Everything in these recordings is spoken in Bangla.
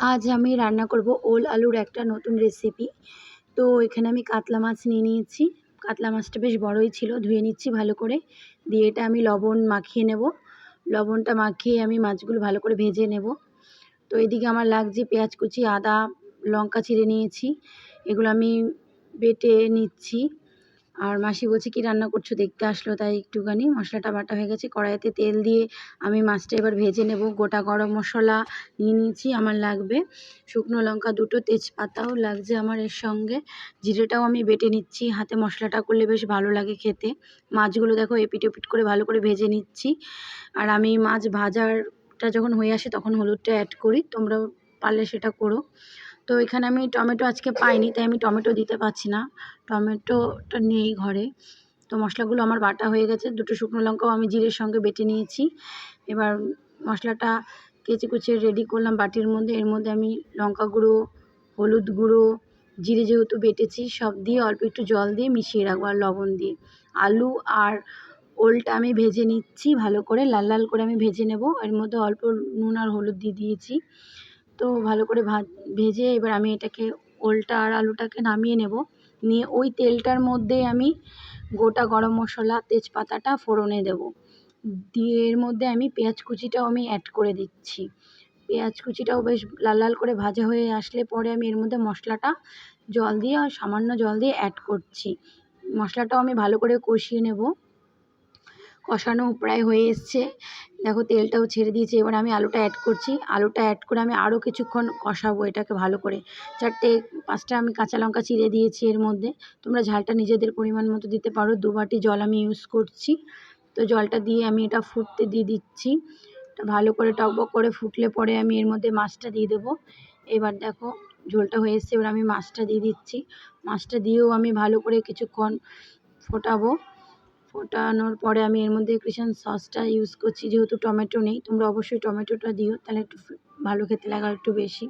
আজ আমি রান্না করব ওল আলুর একটা নতুন রেসিপি তো এখানে আমি কাতলা মাছ নিয়ে নিয়েছি। কাতলা মাছটা বেশ বড়ই ছিল, ধুয়ে নিচ্ছি ভালো করে। দিয়ে এটা আমি লবণ মাখিয়ে নেব। লবণটা মাখিয়ে আমি মাছগুলো ভালো করে ভেজে নেব। তো এদিকে আমার লাগছে পেঁয়াজ কুচি, আদা, লঙ্কা চিড়ে নিয়েছি। এগুলো আমি বেটে নিচ্ছি। আর মাসি বলছে, কি রান্না করছ? দেখতে আসলো, তাই একটুখানি মশলাটা বাটা হয়ে গেছে। কড়াইতে তেল দিয়ে আমি মাছটা এবার ভেজে নেব। গোটা গরম মশলা নিয়ে নিয়েছি, আমার লাগবে। শুকনো লঙ্কা দুটো, তেজপাতাও লাগছে আমার এর সঙ্গে। জিরেটাও আমি বেটে নিচ্ছি, হাতে মশলাটা করলে বেশ ভালো লাগে খেতে। মাছগুলো দেখো এপিট ওপিট করে ভালো করে ভেজে নিচ্ছি। আর আমি মাছ ভাজারটা যখন হয়ে আসে, তখন হলুদটা অ্যাড করি। তোমরা পারলে সেটা করো। তো এখানে আমি টমেটো আজকে পাইনি, তাই আমি টমেটো দিতে পারছি না। টমেটোটা নেই ঘরে। তো মশলাগুলো আমার বাটা হয়ে গেছে। দুটো শুকনো লঙ্কাও আমি জিরের সঙ্গে বেটে নিয়েছি। এবার মশলাটা কেচে কুচে রেডি করলাম বাটির মধ্যে। এর মধ্যে আমি লঙ্কা গুঁড়ো, হলুদ গুঁড়ো, জিরে যেহেতু বেটেছি, সব দিয়ে অল্প একটু জল দিয়ে মিশিয়ে রাখব আর লবণ দিয়ে। আলু আর ওলটা আমি ভেজে নিচ্ছি, ভালো করে লাল লাল করে আমি ভেজে নেব। এর মধ্যে অল্প নুন আর হলুদ দিয়ে দিয়েছি। তো ভালো করে ভা, ভেজে এবার আমি এটাকে ওলটা আর আলুটাকে নামিয়ে নেব। নিয়ে ওই তেলটার মধ্যে আমি গোটা গরম মশলা, তেজপাতাটা ফোড়নে দেব। দিয়ে এর মধ্যে আমি পেঁয়াজ কুচিটাও আমি অ্যাড করে দিচ্ছি। পেঁয়াজ কুচিটাও বেশ লাল লাল করে ভাজা হয়ে আসলে পরে আমি এর মধ্যে মশলাটা জল দিয়ে আর সামান্য জল দিয়ে অ্যাড করছি। মশলাটাও আমি ভালো করে কষিয়ে নেব। কষানো প্রায় হয়ে এসছে। দেখো, তেলটাও ছেড়ে দিয়েছে। এবার আমি আলুটা অ্যাড করছি। আলুটা অ্যাড করে আমি আরও কিছুক্ষণ কষাবো এটাকে ভালো করে। চারটে, পাঁচটা আমি কাঁচা লঙ্কা চিড়ে দিয়েছি এর মধ্যে। তোমরা ঝালটা নিজেদের পরিমাণ মতো দিতে পারো। দু বাটি জল আমি ইউজ করছি। তো জলটা দিয়ে আমি এটা ফুটতে দিয়ে দিচ্ছি। ভালো করে টকবক করে ফুটলে পরে আমি এর মধ্যে মাছটা দিয়ে দেবো। এবার দেখো, ঝোলটা হয়ে এসছে। এবার আমি মাছটা দিয়ে দিচ্ছি। মাছটা দিয়েও আমি ভালো করে কিছুক্ষণ ফোটাবো। ফোটানোর পরে আমি এর মধ্যে ক্রিশান সসটা ইউজ করছি, যেহেতু টমেটো নেই, তোমরা অবশ্যই টমেটোটা দিও, তাহলে একটু ভালো খেতে লাগে একটু বেশি।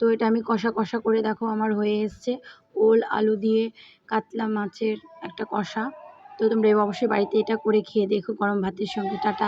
তো এটা আমি কষা কষা করে দেখো আমার হয়ে এসছে। ওল, আলু দিয়ে কাতলা মাছের একটা কষা। তো তোমরা অবশ্যই বাড়িতে এটা করে খেয়ে দেখো গরম ভাতের সঙ্গে। টাটা।